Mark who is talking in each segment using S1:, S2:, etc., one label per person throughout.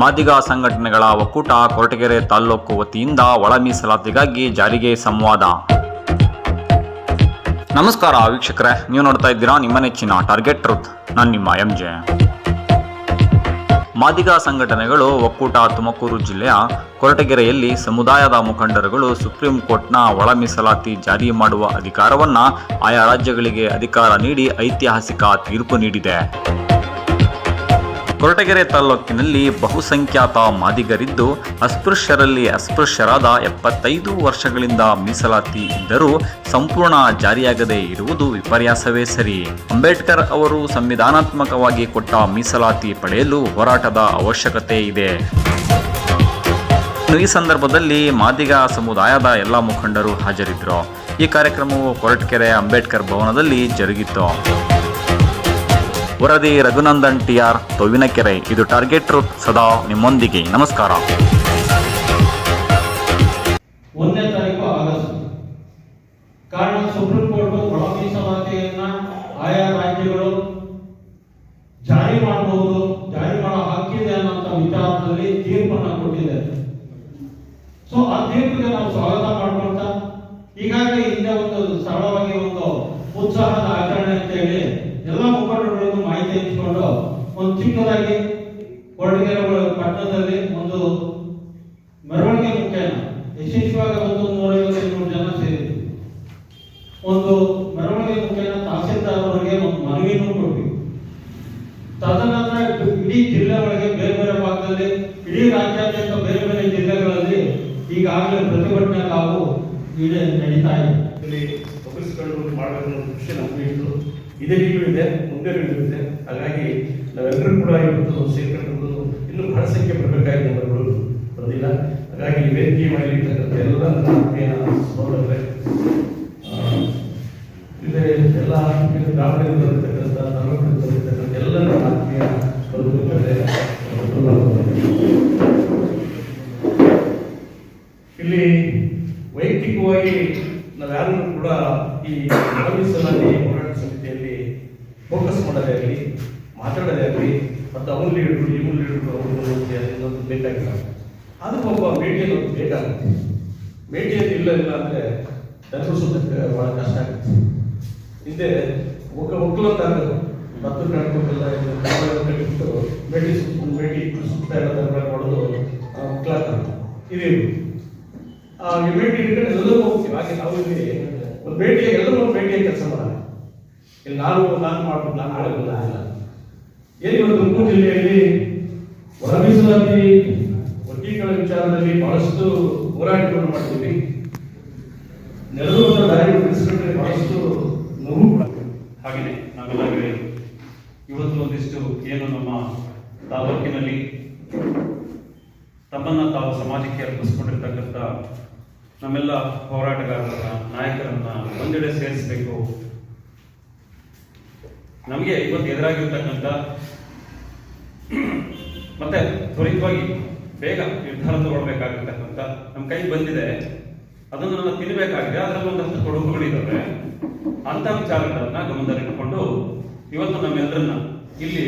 S1: ಮಾದಿಗ ಸಂಘಟನೆಗಳ ಒಕ್ಕೂಟ ಕೊರಟಗೆರೆ ತಾಲ್ಲೂಕು ವತಿಯಿಂದ ಒಳ ಮೀಸಲಾತಿಗಾಗಿ ಜಾರಿಗೆ ಸಂವಾದ. ನಮಸ್ಕಾರ ವೀಕ್ಷಕರೇ, ನೀವು ನೋಡ್ತಾ ಇದ್ದೀರಾ ನಿಮ್ಮ ನೆಚ್ಚಿನ ಟಾರ್ಗೆಟ್ ಟ್ರೂತ್ ನಾನು ನಿಮ್ಮ ಎಂ ಜೆ ಮಾದಿಗ ಸಂಘಟನೆಗಳು ಒಕ್ಕೂಟ ತುಮಕೂರು ಜಿಲ್ಲೆಯ ಕೊರಟಗೆರೆಯಲ್ಲಿ ಸಮುದಾಯದ ಮುಖಂಡರುಗಳು ಸುಪ್ರೀಂ ಕೋರ್ಟ್ನ ಒಳ ಮೀಸಲಾತಿ ಜಾರಿ ಮಾಡುವ ಅಧಿಕಾರವನ್ನು ಆಯಾ ರಾಜ್ಯಗಳಿಗೆ ಅಧಿಕಾರ ನೀಡಿ ಐತಿಹಾಸಿಕ ತೀರ್ಪು ನೀಡಿದೆ. ಕೊರಟಗೆರೆ ತಾಲೂಕಿನಲ್ಲಿ ಬಹುಸಂಖ್ಯಾತ ಮಾದಿಗರಿದ್ದು ಅಸ್ಪೃಶ್ಯರಲ್ಲಿ ಅಸ್ಪೃಶ್ಯರಾದ ಎಪ್ಪತ್ತೈದು ವರ್ಷಗಳಿಂದ ಮೀಸಲಾತಿ ಇದ್ದರೂ ಸಂಪೂರ್ಣ ಜಾರಿಯಾಗದೇ ಇರುವುದು ವಿಪರ್ಯಾಸವೇ ಸರಿ. ಅಂಬೇಡ್ಕರ್ ಅವರು ಸಂವಿಧಾನಾತ್ಮಕವಾಗಿ ಕೊಟ್ಟ ಮೀಸಲಾತಿ ಪಡೆಯಲು ಹೋರಾಟದ ಅವಶ್ಯಕತೆ ಇದೆ. ಈ ಸಂದರ್ಭದಲ್ಲಿ ಮಾದಿಗ ಸಮುದಾಯದ ಎಲ್ಲ ಮುಖಂಡರು ಹಾಜರಿದ್ದರು. ಈ ಕಾರ್ಯಕ್ರಮವು ಕೊರಟಗೆರೆ ಅಂಬೇಡ್ಕರ್ ಭವನದಲ್ಲಿ ಜರುಗಿತು ವರದಿ ರಘುನಂದನ್ ಟಿಆರ್ ತೊವಿನಕೆರೆ ಇದು ಟಾರ್ಗೆಟ್ ಟ್ರೂತ್ ಸದಾ ನಿಮ್ಮೊಂದಿಗೆ. ನಮಸ್ಕಾರ.
S2: ಒಂದನೇ ತಾರೀಕು ಆಗಸ್ಟ್. ಕಾರಣ ಸುಪ್ರೀಂ ಕೋರ್ಟ್ ಒಳ ಮೀಸಲಾತಿಯನ್ನ ಆಯಾ ರಾಜ್ಯಗಳು ಜಾರಿ ಮಾಡಬಹುದು, ಜಾರಿ ಮಾಡೋ ಹಕ್ಕಿದೆ ಅನ್ನೋಂಥ ವಿಚಾರದಲ್ಲಿ ತೀರ್ಪನ್ನ ಕೊಟ್ಟಿದೆ ಸೊ ಆ ತೀರ್ಪಿಗೆ ನಾವು ಸ್ವಾಗತ ಮಾಡ್ಕೊಳ್ತಾ, ಈಗಾಗಲೇ ಹಿಂದೆ ಒಂದು ಸರಳವಾಗಿ ಒಂದು ಉತ್ಸಾಹದ ಆಚರಣೆ ಅಂತ ಹೇಳಿ ಎಲ್ಲ ಮುಖಂಡರುಗಳಿಗೂ ಮಾಹಿತಿ ಹಂಚಿಕೊಂಡು ಒಂದು ಚಿಕ್ಕದಾಗಿ ಕೊರಟಗೆರೆ ಪಟ್ಟಣದಲ್ಲಿ ಒಂದು ಮೆರವಣಿಗೆ ಮುಖ್ಯನ. ಯಶಸ್ವಿಯಾಗಿ ಒಂದು ನೂರೈವತ್ತು ಇನ್ನೂರು ಜನ ಸೇರಿದ್ರು. ಒಂದು ಮೆರವಣಿಗೆ ಮುಖ್ಯನ ತಹಸೀಲ್ದಾರ್ ಒಂದು ಮನವಿಯನ್ನು ಕೊಟ್ವಿ ತದನಂತರ ಇಡೀ ಜಿಲ್ಲೆ ಒಳಗೆ ಬೇರೆ ಬೇರೆ ಭಾಗದಲ್ಲಿ, ಇಡೀ ರಾಜ್ಯಾದ್ಯಂತ ಬೇರೆ ಬೇರೆ ಜಿಲ್ಲೆಗಳಲ್ಲಿ ಈಗಾಗಲೇ ಪ್ರತಿಭಟನೆ ಇದೆ ನಡೀತಾ ಇದೆ.
S3: ಒಪ್ಪಿಸಿಕೊಂಡು ಮಾಡಬೇಕು ಅನ್ನೋ ಖುಷಿ ನಮಗೂ ಇತ್ತು. ಇದೇ ಈಗಲೂ ಇದೆ ಮುಂದೆ ಇದೆ. ಹಾಗಾಗಿ ನಾವೆಲ್ಲರೂ ಕೂಡ ಇವತ್ತು ಸೇರ್ಕೊಂಡು ಇನ್ನೂ ಬಹಳ ಸಂಖ್ಯೆ ಬರಬೇಕಾಗಿದೆ ನಮ್ಮಗಳು ಬಂದಿಲ್ಲ. ಹಾಗಾಗಿ ವೇದಿಕೆ ಮಾಡಿರ್ತಕ್ಕಂಥ ಎಲ್ಲ ಆತ್ಮೀಯ ಸಹೋದರರೇ ಎಲ್ಲ ಆತ್ಮೀಯ ದಾವಣಗೆರೆ ಬರತಕ್ಕಂಥ ತಾಲೂಕಿನಿಂದ ಬರತಕ್ಕಂಥ ಎಲ್ಲ ಆತ್ಮೀಯ ಬಂಧುಗಳೇ, ಇಲ್ಲಿ ವೈಯಕ್ತಿಕವಾಗಿ ನಾವ್ಯಾರೂ ಕೂಡ ಈ ಮೀಸಲಾತಿ ಹೋರಾಟ ಸಮಿತಿಯಲ್ಲಿ ಫೋಕಸ್ ಮಾಡೋದೇ ಆಗಲಿ, ಮಾತಾಡೋದೇ ಆಗಲಿ, ಮತ್ತು ಅವನು ಲೀಡ್ರು ಇವನು ಲೀಡ್ರು ಅವನು ಅನ್ನೋದು ಬೇಕಾಗಿಲ್ಲ ಅದು ಒಬ್ಬ ಮೀಡಿಯಲ್ಲಿ ಒಂದು ಬೇಕಾಗುತ್ತೆ. ಮೀಡಿಯಲ್ಲಿ ಇಲ್ಲ ಇಲ್ಲ ಅಂದರೆ ಎದುರಿಸೋದಕ್ಕೆ ಭಾಳ ಕಷ್ಟ ಆಗುತ್ತೆ. ಹಿಂದೆ ಒಕ್ಕ ಆಗೋದು. ಮತ್ತು ಕಣ್ಕೊಂಡೆಲ್ಲ ಕಟ್ಟಿಬಿಟ್ಟು ಭೇಟಿ ಸುತ್ತ ಭೇಟಿ ಸುತ್ತ ಮಾಡೋದು ಒಕ್ಕಲಾಟ ಇದು. ಆ ಭೇಟಿ ಇಟ್ಕೊಂಡು ಎಲ್ಲರೂ ಹಾಗೆ ನಾವು ಇಲ್ಲಿ ಒಂದು ಭೇಟಿಯಾಗಿ ಎಲ್ಲರೂ ಒಂದು ಭೇಟಿಯಾಗಿ ಕೆಲಸ ಮಾಡೋಣ. ಇಲ್ಲಿ ನಾನು ನಾನು ಮಾಡ್ಬೋದು ನಾನು ಆಡೋದಿಲ್ಲ ಏನು ಇವತ್ತು ತುಮಕೂರು ಜಿಲ್ಲೆಯಲ್ಲಿ ಒಳ ಮೀಸಲಾತಿ ವರ್ಗೀಕರಣ ವಿಚಾರದಲ್ಲಿ ಬಹಳಷ್ಟು ಹೋರಾಟಗಳನ್ನು ಮಾಡ್ತೀವಿ. ನೆಲದ ದಾರಿ ಬಹಳಷ್ಟು ನೋವು
S4: ಹಾಗೆ ನಾವೆಲ್ಲ ಇವತ್ತು ಒಂದಿಷ್ಟು ಏನು ನಮ್ಮ ತಾಲೂಕಿನಲ್ಲಿ ತಮ್ಮನ್ನ ತಾವು ಸಮಾಜಕ್ಕೆ ಅರ್ಪಿಸ್ಕೊಂಡಿರ್ತಕ್ಕಂಥ ನಮ್ಮೆಲ್ಲ ಹೋರಾಟಗಾರರ ನಾಯಕರನ್ನ ಒಂದೆಡೆ ಸೇರಿಸಬೇಕು. ನಮಗೆ ಇವತ್ತು ಎದುರಾಗಿರ್ತಕ್ಕಂಥ ಮತ್ತೆ ತ್ವರಿತವಾಗಿ ಬೇಗ ನಿರ್ಧಾರ ತಗೊಳ್ಬೇಕಾಗಿರ್ತಕ್ಕಂಥ ನಮ್ಮ ಕೈ ಬಂದಿದೆ. ಅದನ್ನು ನಾವು ತಿನ್ನಬೇಕಾಗಿದೆ ಅದರಲ್ಲಿ ಒಂದಷ್ಟು ಕೊಡುಗುಗಳಿದ್ದಾವೆ ಅಂತ ವಿಚಾರಗಳನ್ನ ಗಮನದಲ್ಲಿಟ್ಟುಕೊಂಡು ಇವತ್ತು ನಮ್ಮೆಲ್ಲರನ್ನ ಇಲ್ಲಿ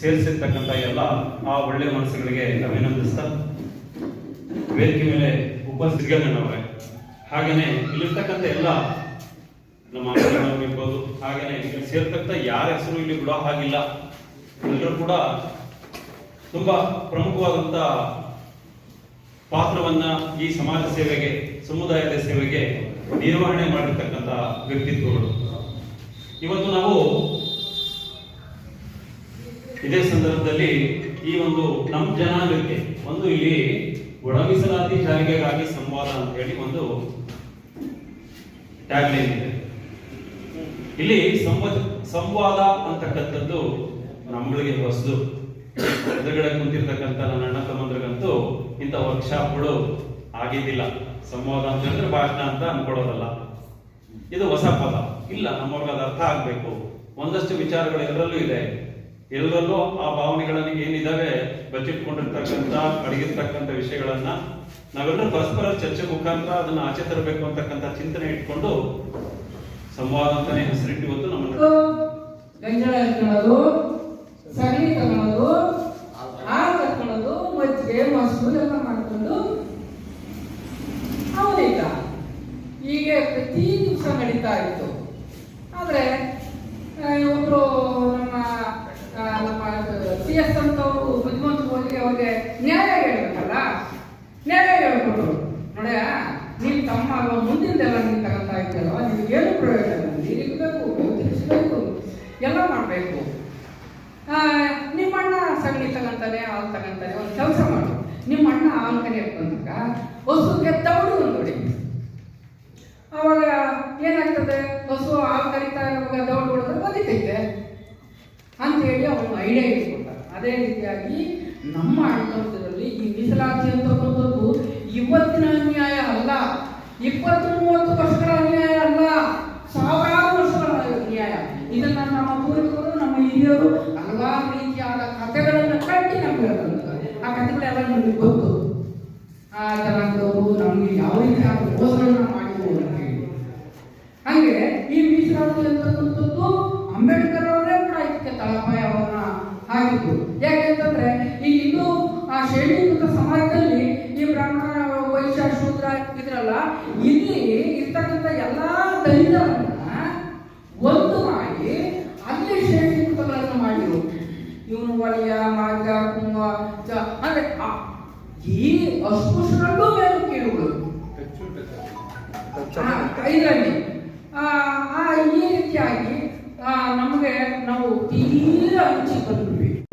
S4: ಸೇರಿಸಿರ್ತಕ್ಕಂಥ ಎಲ್ಲ ಆ ಒಳ್ಳೆಯ ಮನಸ್ಸುಗಳಿಗೆ ಅಭಿನಂದಿಸ್ತಾ ವೇದಿಕೆ ಮೇಲೆ ಉಪಸ್ಥಿತರವರೇ ಹಾಗೇನೆ ಇಲ್ಲಿರ್ತಕ್ಕಂಥ ಎಲ್ಲ ನಮ್ಮ ಆಗಿರ್ಬೋದು ಹಾಗೇನೆ ಇಲ್ಲಿ ಸೇರ್ತಕ್ಕಂಥ ಯಾರ ಹೆಸರು ಇಲ್ಲಿ ಬಿಡೋ ಹಾಗಿಲ್ಲ. ಎಲ್ಲರೂ ಕೂಡ ತುಂಬಾ ಪ್ರಮುಖವಾದಂತ ಪಾತ್ರವನ್ನ ಈ ಸಮಾಜ ಸೇವೆಗೆ, ಸಮುದಾಯದ ಸೇವೆಗೆ ನಿರ್ವಹಣೆ ಮಾಡಿರ್ತಕ್ಕಂಥ ವ್ಯಕ್ತಿತ್ವಗಳು. ಇವತ್ತು ನಾವು ಇದೇ ಸಂದರ್ಭದಲ್ಲಿ ಈ ಒಂದು ನಮ್ಮ ಜನಾಂಗಕ್ಕೆ ಒಂದು ಇಲ್ಲಿ ಒಳ ಮೀಸಲಾತಿ ಜಾರಿಗೆಗಾಗಿ ಸಂವಾದ ಅಂತ ಹೇಳಿ ಒಂದು ಟ್ಯಾಗ್ಲೈನ್ ಇದೆ. ಇಲ್ಲಿ ಸಂವಾದ ಸಂವಾದ ಅಂತಕ್ಕಂಥದ್ದು ನಮ್ಮಳಿಗೆ ಹೊಸದು. ಎದುರುಗಡೆ ಕುಂತಿರ್ತಕ್ಕಂಥ ನನ್ನ ಅಣ್ಣ ತಮ್ಮಂದ್ರಿಗಂತೂ ಇಂಥ ವರ್ಕ್ಶಾಪ್ಗಳು ಆಗಿದ್ದಿಲ್ಲ. ಸಂವಾದ ಅಂತ ಹೇಳಿದ್ರೆ ಭಾಷಣ ಅಂತ ಅನ್ಕೊಡೋದಲ್ಲ ಇದು ಹೊಸ ಪದ. ಇಲ್ಲ, ನಮ್ಮವ್ರಿಗೆ ಅದು ಅರ್ಥ ಆಗ್ಬೇಕು. ಒಂದಷ್ಟು ವಿಚಾರಗಳು ಎಲ್ಲರಲ್ಲೂ ಇದೆ. ಎಲ್ಲರಲ್ಲೂ ಆ ಭಾವನೆಗಳನ್ನು ಏನಿದಾವೆ ಬಚ್ಚಿಟ್ಕೊಂಡಿರ್ತಕ್ಕಂಥ, ಅಡಗಿರ್ತಕ್ಕಂಥ ವಿಷಯಗಳನ್ನ ನಾವೆಲ್ಲರೂ ಪರಸ್ಪರ ಚರ್ಚೆ ಮುಖಾಂತರ ಅದನ್ನ ಆಚೆ ತರಬೇಕು ಅಂತಕ್ಕಂಥ ಚಿಂತನೆ ಇಟ್ಕೊಂಡು ಸಂವಾದ ಅಂತಾನೆ ಹೆಸರಿಟ್ಟು ಇವತ್ತು ನಮ್ಮ
S5: ಎಲ್ಲ ಮಾಡಬೇಕು. ನಿಮ್ಮ ಅಣ್ಣ ಸಗಣಿ ತಗೊಂತಾನೆ, ಹಾಲು ತಗೊಂತಾನೆ, ಒಂದು ಕೆಲಸ ಮಾಡು. ನಿಮ್ಮ ಅಣ್ಣ ಹಾಲು ಕರಿಯಕ್ಕೆ ಬಂದಾಗ ಹಸು ತವಡು ಹೊಡಿ. ಅವಾಗ ಏನಾಗ್ತದೆ? ಹಸು ಹಾಲು ಕರಿತಾ ಇರುವಾಗ ದೌಡ್ ಹೊಡೆದ್ರೆ ಅಂತ ಹೇಳಿ ಅವನು ಐಡಿಯಾ ಇಟ್ಕೊಟ್ಟ ಅದೇ ರೀತಿಯಾಗಿ ನಮ್ಮ ಆಡಳಿತದಲ್ಲಿ ಈ ಮೀಸಲಾತಿ ಅಂತಕ್ಕಂಥದ್ದು ಇವತ್ತಿನ ಅನ್ಯಾಯ ಅಲ್ಲ. ಇಪ್ಪತ್ತು ಮೂವತ್ತು ವರ್ಷಗಳ ಅನ್ಯಾಯ ಅಲ್ಲ ಸಾವಿರಾರು ವರ್ಷಗಳ ಅನ್ಯಾಯ ಇದನ್ನ ನಮ್ಮ ಪೂರ್ವಿಕರು ಹಿರಿಯರು ಹಲವಾರು ರೀತಿಯಾದ ಕಥೆಗಳನ್ನು ಕಟ್ಟಿ ನಮ್ಗೆ ಹೇಳ್ತಾರೆ ಆ ಕಥೆಗಳೆಲ್ಲ ನಮಗೆ ಗೊತ್ತು? ಆ ತರದವರು ನಮ್ಗೆ ಯಾವ ರೀತಿಯಾದ ಮೋಸಗಳನ್ನ ಮಾಡಿದ್ರು ಅಂತ ಹೇಳಿ. ಹಂಗೆ ಈ ಮೀಸಲಾತಿ ಅಂತಕ್ಕಂಥದ್ದು ಅಂಬೇಡ್ಕರ್ ಅವರೇ ಕೂಡ ಇದಕ್ಕೆ ತಳಪಾಯವನ್ನ ಹಾಕಿದ್ರು ಯಾಕೆಂತಂದ್ರೆ ಈ ಹಿಂದೂ ಆ ಶ್ರೇಣೀಕೃತ ಸಮಾಜದಲ್ಲಿ ಈ ಬ್ರಾಹ್ಮಣ, ವೈಶ್ಯ, ಶೂದ್ರ ಇದ್ರಲ್ಲ, ಇಲ್ಲಿ ಇರ್ತಕ್ಕಂಥ ಎಲ್ಲಾ ದಲಿತರನ್ನ ಒಂದು ಮಾಡಿ ಅಲ್ಲಿ ಶ್ರೇಣೀಕೃತಗಳನ್ನು ಮಾಡಿದ್ರು ಇವನು ಒಲಿಯ ಮಾಗ ಚ. ಅಂದ್ರೆ ಆ- ಈ ಅಸ್ಪೃಶ್ಯರಲ್ಲೂ ಮೇಲು ಕೀಳುಗಳು. ಇದರಲ್ಲಿ. ಆ ಈ ರೀತಿಯಾಗಿ ಆ, ನಮಗೆ ನಾವು ತೀರಾ ಹಂಚಿ ಬಂದ್ವಿ